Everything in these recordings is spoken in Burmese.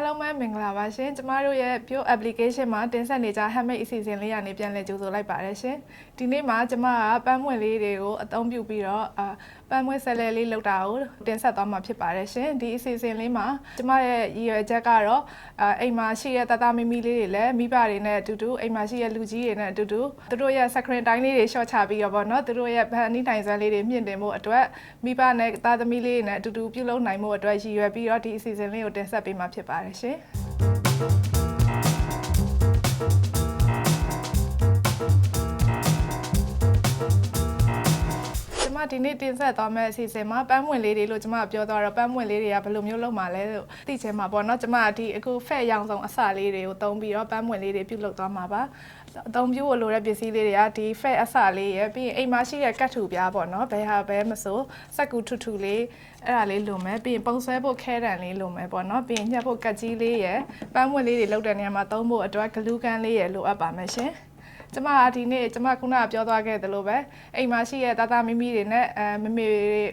အားလုံးပဲမင်္ဂလာပါရှင်ကျမတို့ရဲ့ Bio application မှာတင်ဆက်နေကြ handmade အစီအစဉ်လေးရနေပြန်လည်ကြိုဆိုလိုက်ပါတယ်ရှင်ဒီနေ့မှာကျမကပန်းမွင့်လေးတွေကိုအသုံးပြုပြီးတော့အာ ပန်းမွင့်ဆက်လဲလေးလုပ်တာကိုတင်ဆက်သွားမှာဖြစ်ပါတယ်ရှင်ဒီအစီအစဉ်လေးမှာကျမရဲ့ရည်ရွယ်ချက်ကတော့အာအိမ်မှာရှိတဲ့တသားမီမီလေးတွေလည်းမိဘတွေနဲ့အတူတူအိမ်မှာရှိတဲ့လူကြီးတွေနဲ့အတူတူသူတို့ရဲ့ screen time လေးတွေ short ချပြီးတော့ဗောနော်သူတို့ရဲ့ဗန်နီးတိုင်ဆွဲလေးတွေမြင့်တင်ဖို့အတွက်မိဘနဲ့သားသမီးလေးတွေနဲ့အတူတူပြုလုပ်နိုင်ဖို့အတွက်ရည်ရွယ်ပြီးတော့ဒီအစီအစဉ်လေးကိုတင်ဆက်ပေးမှာဖြစ်ပါတယ်ရှင် မဒီနေ့တင်ဆက်သွားမယ့်အစီအစဉ်မှာပန်းမွင့်လေးတွေလို့ကျမပြောသွားတော့ပန်းမွင့်လေးတွေကဘယ်လိုမျိုးလုပ်မှာလဲလို့သိချင်မှာပေါ့နော်ကျမဒီအခုဖက်ရောင်ဆောင်အစလေးတွေကိုသုံးပြီးတော့ပန်းမွင့်လေးတွေပြုတ်လုပ်သွားမှာပါအသုံးပြုဖို့လိုတဲ့ပစ္စည်းလေးတွေကဒီဖက်အစလေးရယ်ပြီးရင်အိမ်မှာရှိတဲ့ကတ်ထူပြားပေါ့နော်ဘယ်ဟာပဲမဆိုစက်ကူထူထူလေးအဲ့ဒါလေးလိုမယ်ပြီးရင်ပုံဆွဲဖို့ခဲတံလေးလိုမယ်ပေါ့နော်ပြီးရင်ညှက်ဖို့ကတ်ကြီးလေးရယ်ပန်းမွင့်လေးတွေလုပ်တဲ့နေရာမှာသုံးဖို့အတွက်ဂလူးကန်လေးရယ်လိုအပ်ပါမယ်ရှင် ကျမကဒီနေ့ကျမခုနကပြောသွားခဲ့သလိုပဲအိမ်မှာရှိတဲ့တာတာမိမိတွေနဲ့အဲမမေတွေ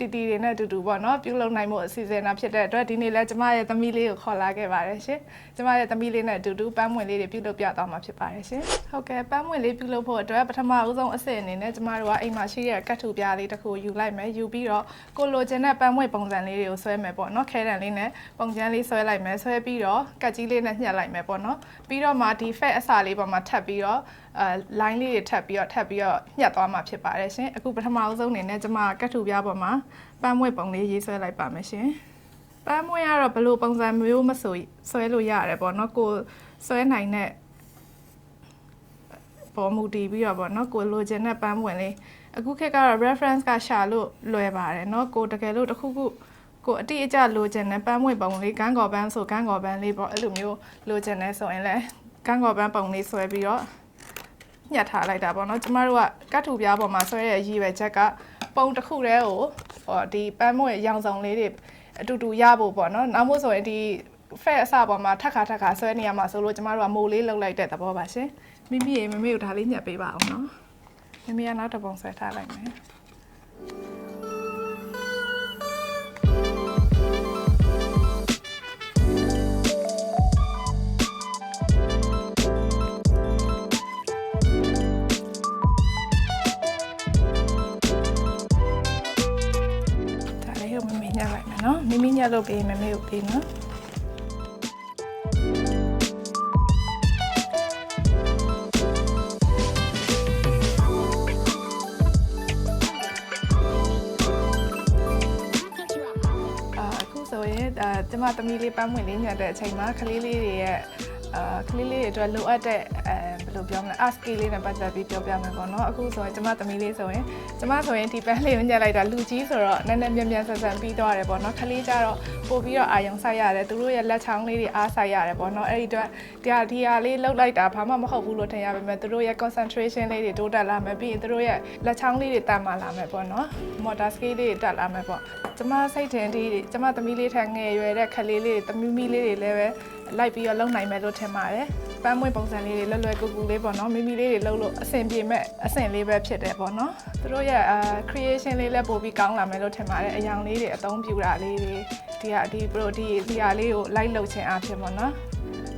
တီတီတွေနဲ့အတူတူပေါ့နော်ပြုလုပ်နိုင်မှုအစီအစဉ်တာဖြစ်တဲ့အတွက်ဒီနေ့လဲကျမရဲ့သမီးလေးကိုခေါ်လာခဲ့ပါတယ်ရှင်ကျမရဲ့သမီးလေးနဲ့အတူတူပန်းမွင့်လေးတွေပြုလုပ်ပြသွားမှာဖြစ်ပါတယ်ရှင်ဟုတ်ကဲ့ပန်းမွင့်လေးပြုလုပ်ဖို့အတွက်ပထမဦးဆုံးအဆင့်အနေနဲ့ကျမတို့ကအိမ်မှာရှိတဲ့ကတ်ထူပြားလေးတစ်ခုယူလိုက်မယ်ယူပြီးတော့ကိုလိုချင်တဲ့ပန်းမွင့်ပုံစံလေးတွေကိုဆွဲမယ်ပေါ့နော်ခဲတံလေးနဲ့ပုံချမ်းလေးဆွဲလိုက်မယ်ဆွဲပြီးတော့ကတ်ကြီးလေးနဲ့ညှက်လိုက်မယ်ပေါ့နော်ပြီးတော့မှဒီ fat အစာလေးပေါ်မှာထပ်ပြီးတော့အဲ line လေးတွေထပ်ပြီးတော့ထပ်ပြီးတော့ညှက်သွားမှာဖြစ်ပါတယ်ရှင်အခုပထမအဆုံးအနေနဲ့ကျမကတ်ထူပြားပေါ်မှာပန်းမွေပုံလေးရေးဆွဲလိုက်ပါမယ်ရှင်ပန်းမွေကတော့ဘလို့ပုံစံမျိုးမဆိုဆွဲလို့ရတယ်ပေါ့နော်ကိုဆွဲနိုင်တဲ့ပေါ်မူတည်ပြီးတော့ပေါ့နော်ကိုလိုချင်တဲ့ပန်းမွေလေးအခုခေတ်ကတော့ reference ကရှာလို့လွယ်ပါတယ်နော်ကိုတကယ်လို့တစ်ခုခုကိုအတိအကျလိုချင်တဲ့ပန်းမွေပုံလေးကန်းကော်ပန်းဆိုကန်းကော်ပန်းလေးပေါ့အဲ့လိုမျိုးလိုချင်နေဆိုရင်လည်းကန်းကော်ပန်းပုံလေးဆွဲပြီးတော့ညှက်ထားလိုက်တာပေါ့နော်ကျမတို့ကကတ်ထူပြားပေါ်မှာဆွဲတဲ့အရေးပဲချက်က ပုံတစ်ခုတည်းကိုဟောဒီပန်းမွေရောင်စုံလေးတွေအတူတူရဖို့ပေါ့နော်နောက်မို့ဆိုရင်ဒီဖက်အစပေါ်မှာထက်ခါထက်ခါဆွဲနေရမှာဆိုလို့ကျမတို့ကမိုးလေးလှုပ်လိုက်တဲ့သဘောပါရှင်မိမိရေမမေကိုဒါလေးညှက်ပေးပါအောင်နော်မိမိကနောက်တစ်ပုံဆွဲထားလိုက်မယ် မယ်နော်မိမိညှက်လို့ပေးမမေကိုပေးနော်အာအခုဆိုရင်အာကျမသမီးလေးပန်းမွင့်လေးညက်တဲ့အချိန်မှာကလေးလေးတွေရဲ့အာကလေးလေးတွေအတွက်လိုအပ်တဲ့အဲဘ ယ်လိုပြောမလဲ art skill လေးနဲ့ပတ်သက်ပြီးပြောပြမယ်ပေါ့နော်အခုဆိုရင်ကျမသမီးလေးဆိုရင်ကျမဆိုရင်ဒီပန်းလေးကိုညက်လိုက်တာလူကြီးဆိုတော့နည်းနည်းမြန်မြန်ဆန်ဆန်ပြီးသွားတယ်ပေါ့နော်ကလေးကြတော့ပို့ပြီးတော့အာယုံဆိုင်ရတယ်သူတို့ရဲ့လက်ချောင်းလေးတွေအားဆိုင်ရတယ်ပေါ့နော်အဲ့ဒီအတွက်ဒီဟာဒီဟာလေးလှုပ်လိုက်တာဘာမှမဟုတ်ဘူးလို့ထင်ရပါမယ်သူတို့ရဲ့ concentration လေးတွေတိုးတက်လာမယ်ပြီးရင်သူတို့ရဲ့လက်ချောင်းလေးတွေတန်မာလာမယ်ပေါ့နော် motor skill လေးတွေတက်လာမယ်ပေါ့ကျမစိတ်ထင်ဒီကျမသမီးလေးထန်ငယ်ရွယ်တဲ့ခလေးလေးတွေသမီးမီလေးတွေလည်းပဲလိုက်ပြီးတော့လုံနိုင်မယ်လို့ထင်ပါတယ် ပန်းမွေးပုံစံလေးတွေလွယ်လွယ်ကူကူလေးပေါ့နော်မိမိလေးတွေလှုပ်လို့အဆင်ပြေမဲ့အဆင်လေးပဲဖြစ်တယ်ပေါ့နော်သူတို့ရဲ့အာ creation လေးလည်းပို့ပြီးကောင်းလာမယ်လို့ထင်ပါတယ်အယောင်လေးတွေအသုံးပြုတာလေးတွေဒီဟာဒီ pro ဒီဒီဟာလေးကိုလိုက်လုပ်ခြင်းအဖြစ်ပေါ့နော်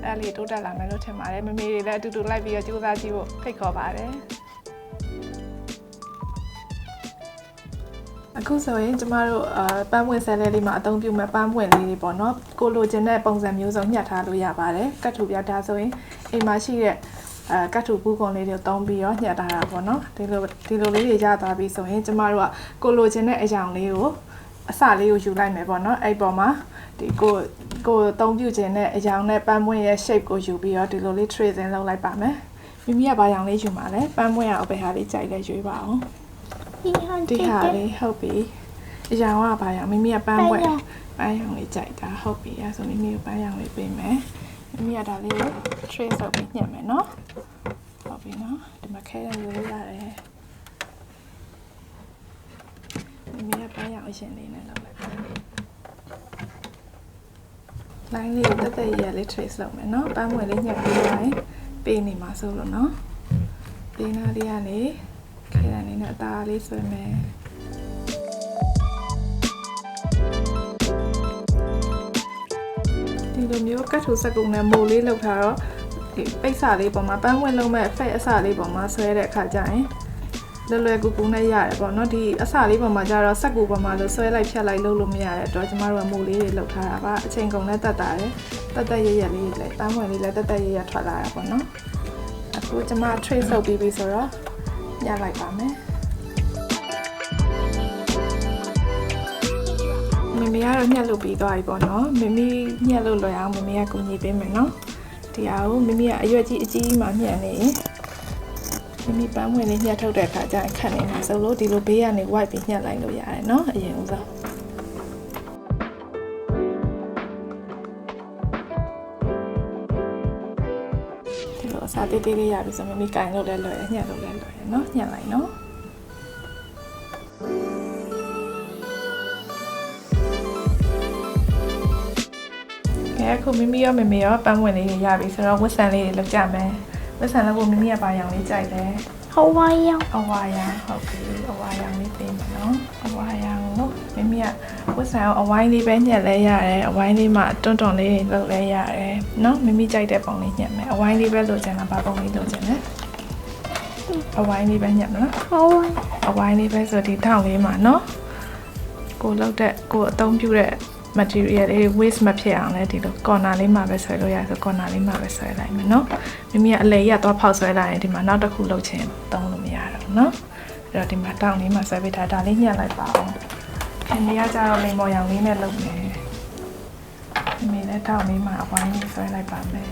အဲ့လေးတိုးတက်လာမယ်လို့ထင်ပါတယ်မမေတွေလည်းအတူတူလိုက်ပြီးတော့ကြိုးစားကြည့်ဖို့ဖိတ်ခေါ်ပါတယ် အခုဆိုရင်ကျမတို့အာပန်းပွင့်ဆဲလေးလေးမှာအသုံးပြုမဲ့ပန်းပွင့်လေးတွေပေါ့နော်ကိုလိုချင်တဲ့ပုံစံမျိုးစုံညှက်ထားလို့ရပါတယ်ကတ်ထူပြဒါဆိုရင်အိမ်မှာရှိတဲ့အာကတ်ထူပူးကွန်လေးတွေကိုသုံးပြီးတော့ညှက်ထားတာပေါ့နော်ဒီလိုဒီလိုလေးတွေရသွားပြီဆိုရင်ကျမတို့ကကိုလိုချင်တဲ့အကြောင်လေးကိုအစလေးကိုယူလိုက်မယ်ပေါ့နော်အဲ့ပေါ်မှာဒီကိုကိုသုံးပြုခြင်းတဲ့အကြောင်နဲ့ပန်းပွင့်ရဲ့ shape ကိုယူပြီးတော့ဒီလိုလေး tracing လုပ်လိုက်ပါမယ်မိမိကဘာយ៉ាងလေးယူမှာလဲပန်းပွင့်ရအောင်ဘယ်ဟာလေးကြိုက်လဲရွေးပါအောင် ဒီဟာဒီဟာလေးဟုတ်ပြီအရောင်ကဘာရောင်မိမိကပန်းပွဲပန်းရောင်လေးကြိုက်တာဟုတ်ပြီအဲဆိုမိမိကိုပန်းရောင်လေးပေးမယ်မိမိကဒါလေးကို trace လုပ်ပြီးညှက်မယ်နော်ဟုတ်ပြီနော်ဒီမှာခဲရလို့ရတယ်မိမိကပန်းရောင်အရှင်လေးနဲ့လုပ်လိုက် line လေးကိုတက်တက်ရရလေး trace လုပ်မယ်နော်ပန်းမွေလေးညှက်ပြီးသွားရင်ပေးနေမှာဆိုလို့နော်ပေးနာလေးကနေ ခဲရနေနဲ့အသားလေးဆွဲမယ်ဒီလိုမျိုးကတ်ထူဆက်ကုံနဲ့မိုးလေးလောက်ထားတော့ဒီပိတ်စလေးပေါ်မှာပန်းဝင်လုံးမဲ့ဖက်အစလေးပေါ်မှာဆွဲတဲ့အခါကျရင်လွယ်လွယ်ကူကူနဲ့ရတယ်ပေါ့နော်ဒီအစလေးပေါ်မှာကျတော့ဆက်ကူပေါ်မှာလို့ဆွဲလိုက်ဖြတ်လိုက်လုပ်လို့မရတဲ့အတွက်ကျမတို့ကမိုးလေးတွေလောက်ထားတာပါအချိန်ကုန်နဲ့တက်တာတယ်တက်တက်ရရလေးတွေလည်းပန်းဝင်လေးလည်းတက်တက်ရရထွက်လာတာပေါ့နော်အခုကျမ trace လုပ်ပြီးပြီဆိုတော့ ညလိုက်ပါမယ်မမေကတော့ညှက်လုပ်ပြီးသွားပြီပေါ့နော်မမေညှက်လို့လွယ်အောင်မမေကကူညီပေးမယ်နော်ဒီအားကိုမမေကအရွက်ကြီးအကြီးကြီးမှညှက်နေရင်မမေပန်းဝင်လေးညှက်ထုတ်တဲ့အခါကျရင်ခက်နေမှာဆိုလို့ဒီလိုဘေးကနေ wipe ပြီးညှက်လိုက်လို့ရတယ်နော်အရင်ဦးဆုံး ဒီလိုအစားတေးသေးလေးရပြီဆိုမမေကင်လို့လည်းလွယ်ရညှက်လို့လည်းလွယ်ရနော်ညှက်လိုက်နော်ကဲအခုမိမိရောမေမေရောပန်းဝင်လေးတွေရပြီဆိုတော့ဝတ်ဆန်လေးတွေလောက်ကြမယ်ဝတ်ဆန်လောက်ကိုမိမိကပါရောင်လေးကြိုက်တယ်ဟဝိုင်ယောင်အဝါရောင်ဟုတ်ပြီအဝါရောင်လေးပေးမယ်နော်အဝါရောင်လို့မိမိက ဝတ်ဆိုင်အောင်အဝိုင်းလေးပဲညက်လဲရတယ်အဝိုင်းလေးမှတွန့်တွန့်လေးလုပ်လဲရတယ်နော်မိမိကြိုက်တဲ့ပုံလေးညက်မယ်အဝိုင်းလေးပဲလိုချင်တာဘာပုံလေးလိုချင်လဲအဝိုင်းလေးပဲညက်မလားဟုတ်အဝိုင်းလေးပဲဆိုဒီထောင်လေးမှာနော်ကိုလောက်တဲ့ကိုအသုံးပြုတဲ့ material လေး waste မဖြစ်အောင်လဲဒီလို corner လေးမှာပဲဆွဲလို့ရဆို corner လေးမှာပဲဆွဲလိုက်မယ်နော်မိမိကအလေရသွားဖောက်ဆွဲလိုက်ရင်ဒီမှာနောက်တစ်ခုလုပ်ချင်သုံးလို့မရတော့နော်အဲ့တော့ဒီမှာတောင်းလေးမှာဆွဲပေးထားဒါလေးညှက်လိုက်ပါအောင် အမေကကြတော့မိမော်ရောင်လေးနဲ့လုပ်မယ်အမေလည်းတောက်မိမှာအဝိုင်းလေးဆွဲလိုက်ပါမယ်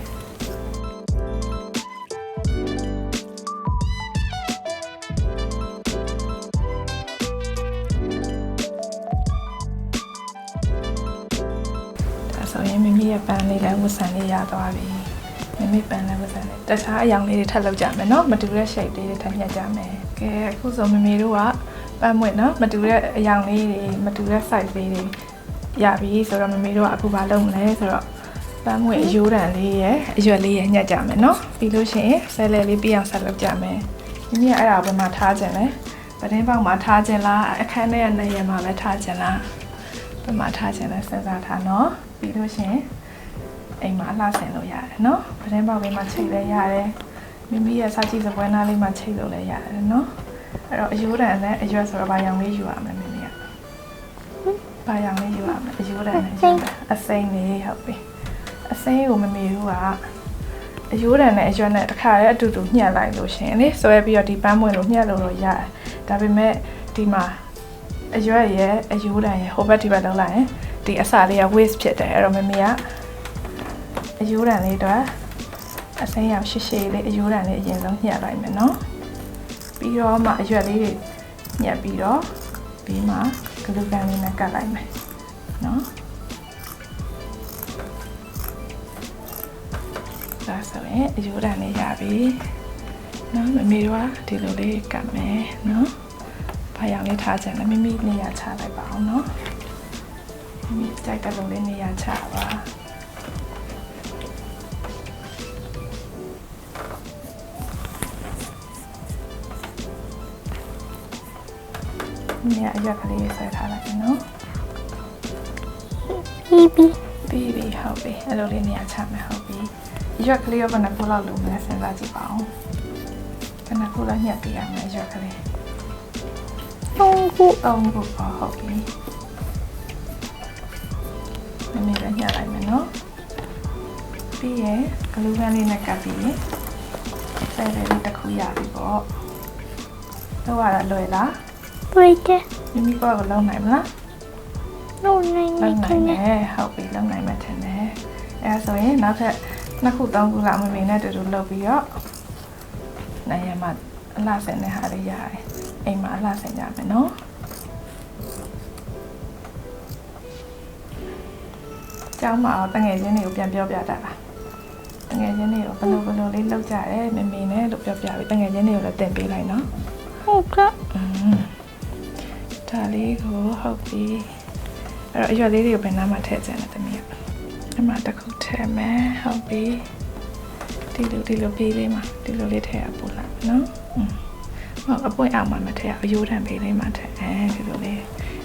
ဆိုရင်မိမိရဲ့ပန်းလေးလည်းဝတ်ဆန်လေးရသွားပြီမိမိပန်းလည်းဝတ်ဆန်လေးတခြားအယောင်လေးတွေထပ်လုပ်ကြမယ်နော်မတူတဲ့ shape လေးတွေထပ်ညှက်ကြမယ်ကဲအခုဆိုမိမိတို့က ပန်းမွေ့နော်မတူတဲ့အရာလေးတွေမတူတဲ့ size လေးတွေရပြီဆိုတော့မမေတို့ကအခုဘာလုပ်မလဲဆိုတော့ပန်းမွေ့အယိုးတန်လေးရယ်အရွက်လေးရယ်ညှက်ကြမယ်နော်ပြီးလို့ရှိရင်ဆဲလဲလေးပြီးအောင်ဆက်လုပ်ကြမယ်မိမိကအဲ့ဒါဘယ်မှာထားခြင်းလဲပတင်းပေါက်မှာထားခြင်းလားအခန်းထဲကနေရမှာပဲထားခြင်းလားဘယ်မှာထားခြင်းလဲစဉ်းစားထားနော်ပြီးလို့ရှိရင်အိမ်မှာအလှဆင်လို့ရတယ်နော်ပတင်းပေါက်လေးမှာချိန်လဲရတယ်မိမိရဲ့စာကြည့်စပွဲနားလေးမှာချိန်လို့လည်းရတယ်နော် အဲ့တော့အယိုးတန်နဲ့အရွက်ဆိုတော့ဘာရောင်လေးယူရမလဲမိမိကဘာရောင်လေးယူရမလဲအယိုးတန်နဲ့ယူရမယ်အစိမ်းလေးဟုတ်ပြီအစိမ်းကိုမမေဘူးကအယိုးတန်နဲ့အရွက်နဲ့တစ်ခါတည်းအတူတူညှက်လိုက်လို့ရှရင်လေဆွဲပြီးတော့ဒီပန်းမွင့်လို့ညှက်လို့တော့ရတယ်ဒါပေမဲ့ဒီမှာအရွက်ရဲ့အယိုးတန်ရဲ့ဟိုဘက်ဒီဘက်လောက်လိုက်ရင်ဒီအစာလေးက waste ဖြစ်တယ်အဲ့တော့မမေကအယိုးတန်လေးတော့အစိမ်းရောင်ရှည်ရှည်လေးအယိုးတန်လေးအရင်ဆုံးညှက်လိုက်မယ်နော် ပြီးတော့မှအရွက်လေးတွေညှက်ပြီးတော့ပြီးမှဂလူကန်လေးနဲ့ကတ်လိုက်မယ်နော်ဒါဆိုရင်အယိုးတန်လေးရပြီနော်မမေတို့ကဒီလိုလေးကတ်မယ်နော်ဘာရောင်လေးထားချင်လဲမိမိနေရာချလိုက်ပါအောင်နော်မိမိကြိုက်တဲ့လိုလေးနေရာချပါ နေရာအရက်ကလေးဆွဲထားလိုက်ပြီနော်ဘီဘီပြီးပြီဟုတ်ပြီအဲ့လိုလေးနေရာချမယ်ဟုတ်ပြီအရွက်ကလေးရောဘယ်နှခုလောက်လုံးမလဲစဉ်းစားကြည့်ပါဦးဘယ်နှခုလောက်ညှက်ပြရမလဲအရွက်ကလေးသုံးခုအုံးခုပေါ့ဟုတ်ပြီမမေလည်းညှက်လိုက်မယ်နော်ပြီးရင်ဂလူးကန်လေးနဲ့ကပ်ပြီးရင်ဆဲလေးလေးတစ်ခုရပြီပေါ့တော့ရတာလွယ်လား တွေ့တယ်မိမိကောကိုလုံးနိုင်မလားလုံးနိုင်နေလုံးတနိုင်ယ်တယ်ဟုတ်ပြီလုံးနိုင်မှထင်တယ်အဲဒါဆိုရင်နောက်ထပ်နှစ်ခုသုံးခုလောက်မမေနဲ့တူတူလုပ်ပြီးတော့နိုင်ရမှာအလှဆင်တဲ့ဟာလေးရတယ်အိမ်မှာအလှဆင်ကြမယ်နော်ကျောင်းမှာတော့တငယ်ချင်းတွေကိုပြန်ပြောပြတတ်လားတငယ်ချင်းတွေကိုဘယ်လိုဘယ်လိုလေးလုပ်ကြရဲမမေနဲ့လို့ပြောပြပြီးတငယ်ချင်းတွေကိုလည်းတင်ပေးလိုက်နော်ဟုတ်ကဲ့อืม ဒါလေးကိုဟုတ်ပြီအဲ့တော့အရွက်လေးတွေကိုဘယ်နှမှာထည့်ခြင်းလဲသမီးကအမှတစ်ခုထည့်မယ်ဟုတ်ပြီဒီလိုဒီလိုပေးလေးမှာဒီလိုလေးထည့်ရပို့လာနော်ဟုတ်အပွင့်အောင်မှာမထည့်ရအယိုးတန်ပေးလေးမှာထည့်အဲဒီလိုလေး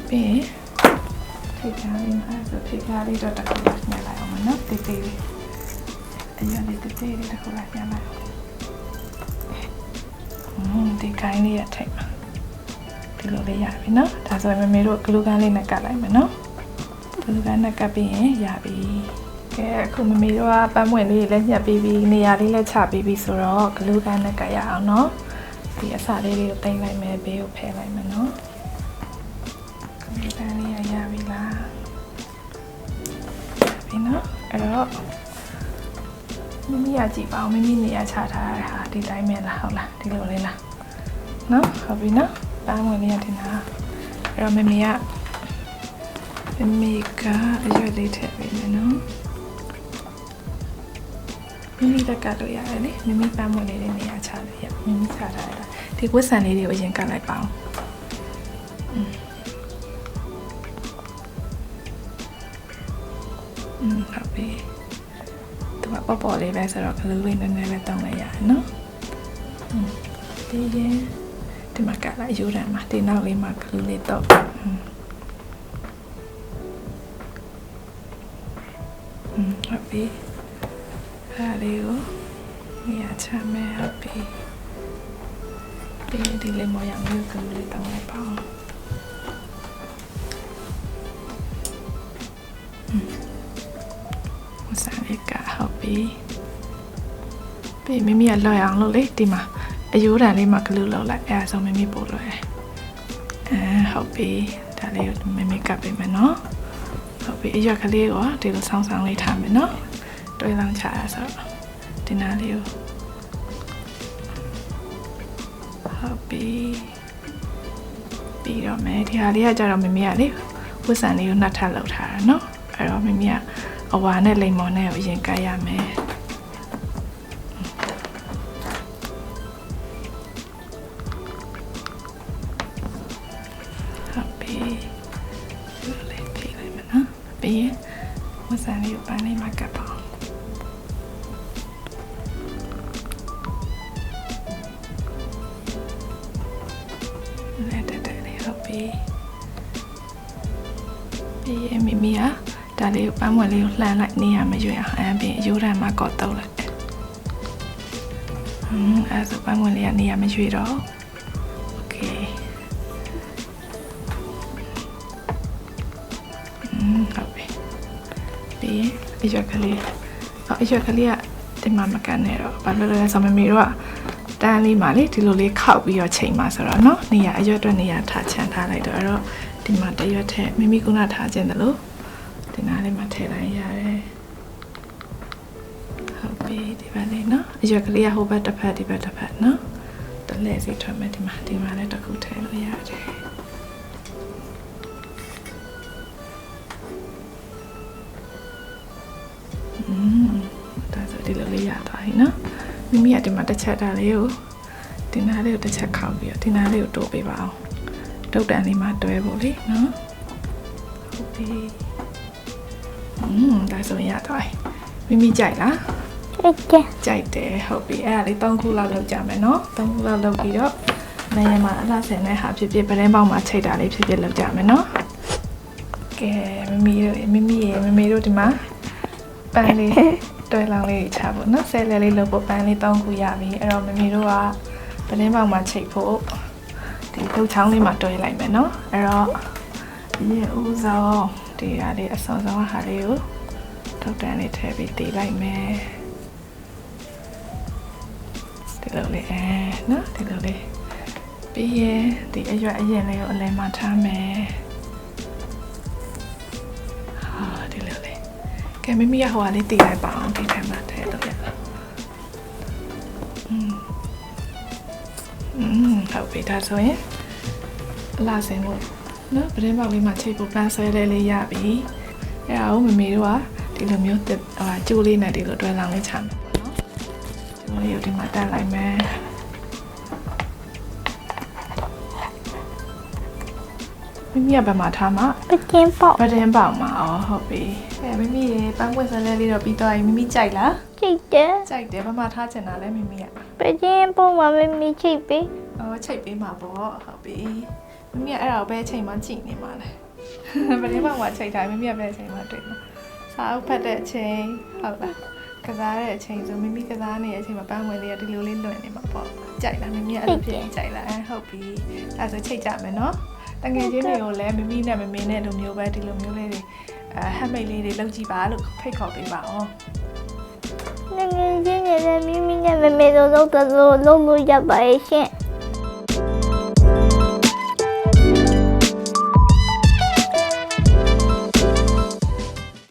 ပြီးရင်ထိတ်ကားလေးမှာဆိုထိတ်ကားလေးတော့တစ်ခုညှက်လိုက်အောင်မနော်တိတ်တိတ်လေးအရွက်လေးတိတ်တိတ်လေးတစ်ခုညှက်လိုက်အောင်ဒီကိုင်းလေးရထိုက်ပါ ဒီလိုလေးရပြီနော်ဒါဆိုရင်မမေတို့ဂလူကန်လေးနဲ့ကတ်လိုက်မယ်နော်ဂလူကန်နဲ့ကတ်ပြီးရင်ရပြီကဲအခုမမေတို့ကပန်းမွင့်လေးလည်းညှက်ပြီးပြီးနေရာလေးလည်းချပြီးပြီဆိုတော့ဂလူကန်နဲ့ကတ်ရအောင်နော်ဒီအစလေးလေးကိုတင်လိုက်မယ်ဘေးကိုဖယ်လိုက်မယ်နော်ဒီပန်းလေးရရပြီလားပြီနော်အဲ့တော့မိမိရကြည့်ပါဦးမိမိနေရာချထားတဲ့ဟာဒီတိုင်းပဲလားဟုတ်လားဒီလိုလေးလားနော်ဟုတ်ပြီနော် ပန်းဝင်လေးရတင်တာအဲ့တော့မမေကမမေကအရွက်လေးထည့်ပေးမယ်နော်မိမိတက်ကလို့ရတယ်လေမိမိပန်းဝင်လေးတွေနေရာချလို့ရမိမိချထားတာဒီဝတ်ဆန်လေးတွေကိုအရင်ကတ်လိုက်ပါအောင် อืมဟုတ်ပြီသူကပေါ့ပေါ့လေးပဲဆိုတော့ဂလူးလေးနည်းနည်းပဲတောင်းလိုက်ရတယ်နော်อืมဒီရင် ဒီမှာကလာယူရမှာဒီနောက်လေးမှာကလူလေးတော့ဟုတ်ပြီအားလေးကိုမြာချမယ်ဟုတ်ပြီဒီဒီလေးမရမျိုးကလူလေးတော့မပေါ့ဟုတ်စားရကဟုတ်ပြီပြီမိမိကလွှဲအောင်လို့လေဒီမှာ အယိုးတန်လေးမှာဂလူးလုပ်လိုက်အဲဒါဆိုမိမိပို့လွှဲအဲဟုတ်ပြီဒါလေးကိုမိမိကပ်ပေးမယ်နော်ဟုတ်ပြီအရွက်ကလေးကိုဒီလိုဆောင်းဆောင်းလေးထားမယ်နော်တွဲလောင်းချရဆိုတော့ဒီနာလေးကိုဟုတ်ပြီပြီးတော့မယ်ဒီဟာလေးကကြတော့မိမိကလေဝတ်ဆန်လေးကိုနှတ်ထပ်လောက်ထားတာနော်အဲ့တော့မိမိကအဝါနဲ့လိမ်မော်နဲ့ကိုအရင်ကတ်ရမယ် ပြီးရင်ဝတ်ဆန်လေးကိုပန်းလေးမှာကတ်ပါအောင်လက်တက်တက်လေးဟုတ်ပြီပြီးရင်မိမိကဒါလေးကိုပန်းမွယ်လေးကိုလှမ်းလိုက်နေရမရွေ့အောင်အပြင်အယိုးတန်မှာကော့တုပ်လိုက်ဟွန်းအဲဆိုပန်းမွယ်လေးကနေရမရွေ့တော့ အရွက်ကလေးအော်အရွက်ကလေးကဒီမှာမကန်နဲ့တော့ဘာလို့လဲဆိုတော့မမေတို့ကတန်းလေးမှာလေဒီလိုလေးခောက်ပြီးတော့ချိန်မှာဆိုတော့เนาะနေရအရွက်အတွက်နေရထားချန်ထားလိုက်တော့အဲ့တော့ဒီမှာတရွက်ထက်မိမိကုနာထားခြင်းတယ်လို့ဒီနားလေးမှာထည့်လိုက်ရတယ်ဟုတ်ပြီဒီဘက်လေးเนาะအရွက်ကလေးကဟိုဘက်တစ်ဖက်ဒီဘက်တစ်ဖက်เนาะတလဲစီထွက်မယ်ဒီမှာဒီမှာလည်းတစ်ခုထည့်လို့ရတယ် ဒီလိုလေးရသွားပြီနော်မိမိကဒီမှာတစ်ချက်ဒါလေးကိုဒီနားလေးကိုတစ်ချက်ခောက်ပြီးတော့ဒီနားလေးကိုတိုးပေးပါအောင်တုတ်တန်လေးမှာတွဲဖို့လေနော်ဟုတ်ပြီอืมဒါဆိုရသွားပြီမိမိကြိုက်လားဟုတ်ကဲ့ကြိုက်တယ်ဟုတ်ပြီအဲ့ဒါလေး၃ခုလောက်လောက်ကြမယ်နော်၃ခုလောက်လောက်ပြီးတော့နိုင်ငံမှာအလှဆင်တဲ့ဟာဖြစ်ဖြစ်ပရင်ပေါက်မှာချိန်တာလေးဖြစ်ဖြစ်လောက်ကြမယ်နော်ကဲမမီတို့မမီရေမမီတို့ဒီမှာပန်းလေး တွဲလောင်းလေးချဖို့နော်ဆဲလဲလေးလုပ်ဖို့ပန်းလေး၃ခုရပြီအဲ့တော့မမီတို့ကပရင်းပေါက်မှာချိန်ဖို့ဒီပုတ်ချောင်းလေးမှာတွဲလိုက်မယ်နော်အဲ့တော့ရေဦးဆုံးဒီဟာလေးအစုံဆုံးဟာလေးကိုထောက်တန်းလေးထည့်ပြီးတည်လိုက်မယ်ဒီလိုလေးအဲနော်ဒီလိုလေးပြီးရင်ဒီအရွက်အရင်လေးကိုအလဲမှာထားမယ် ကဲမိမိရဟိုဟာလေးတည်လိုက်ပါအောင်ဒီထဲမှာထည့်လို့ရอืมอืมဟုတ်ပြီဒါဆိုရင် လာစင်လို့နော်ပရင်ပေါက်လေးမှာချိတ်ဖို့ပန်းဆွဲလေးလေးရပြီအဲ့ဒါကိုမမေတို့ကဒီလိုမျိုးတစ်ဟာကျိုးလေးနဲ့ဒီလိုတွဲလောင်းလေးချမယ်ပေါ့နော်ကျိုးလေးကိုဒီမှာတက်လိုက်မယ် မိမိကဘယ်မှာထားမှာပကင်းပေါ့ပရင်ပေါက်မှာအော်ဟုတ်ပြီအဲမိမိရေပန်းပွင့်ဆွဲလေးလေးတော့ပြီးတော့ရင်မိမိကြိုက်လားကြည့်တယ်ကြိုက်တယ်ဘယ်မှာထားချင်တာလဲမိမိကပကင်းပေါ့မှာမမီချိတ်ပေးအော်ချိတ်ပေးမှာပေါ့ဟုတ်ပြီမိမိကအဲ့ဒါကိုပဲချိန်မှကြည့်နေမှာလဲပရင်းပေါက်မှာချိန်တိုင်းမိမိကပဲချိန်မှာတွေ့မှာစာအုပ်ဖတ်တဲ့အချိန်ဟုတ်လားကစားတဲ့အချိန်ဆိုမိမိကစားနေတဲ့အချိန်မှာပန်းဝင်လေးကဒီလိုလေးလွင်နေမှာပေါ့ကြိုက်လားမိမိကအဲ့လိုဖြစ်ရင်ကြိုက်လားအဲဟုတ်ပြီအဲဆိုချိန်ကြမယ်နော် တငယ်ချင်းတွေကိုလည်းမိမိနဲ့မမင်းနဲ့လိုမျိုးပဲဒီလိုမျိုးလေးတွေအဲဟမ်မိတ်လေးတွေလုပ်ကြည့်ပါလို့ဖိတ်ခေါ်ပေးပါအောင်ငငယ်ချင်းနဲ့လည်းမိမိနဲ့မမေတို့တော့တော့လုံးလို့ရပါရဲ့ရှင်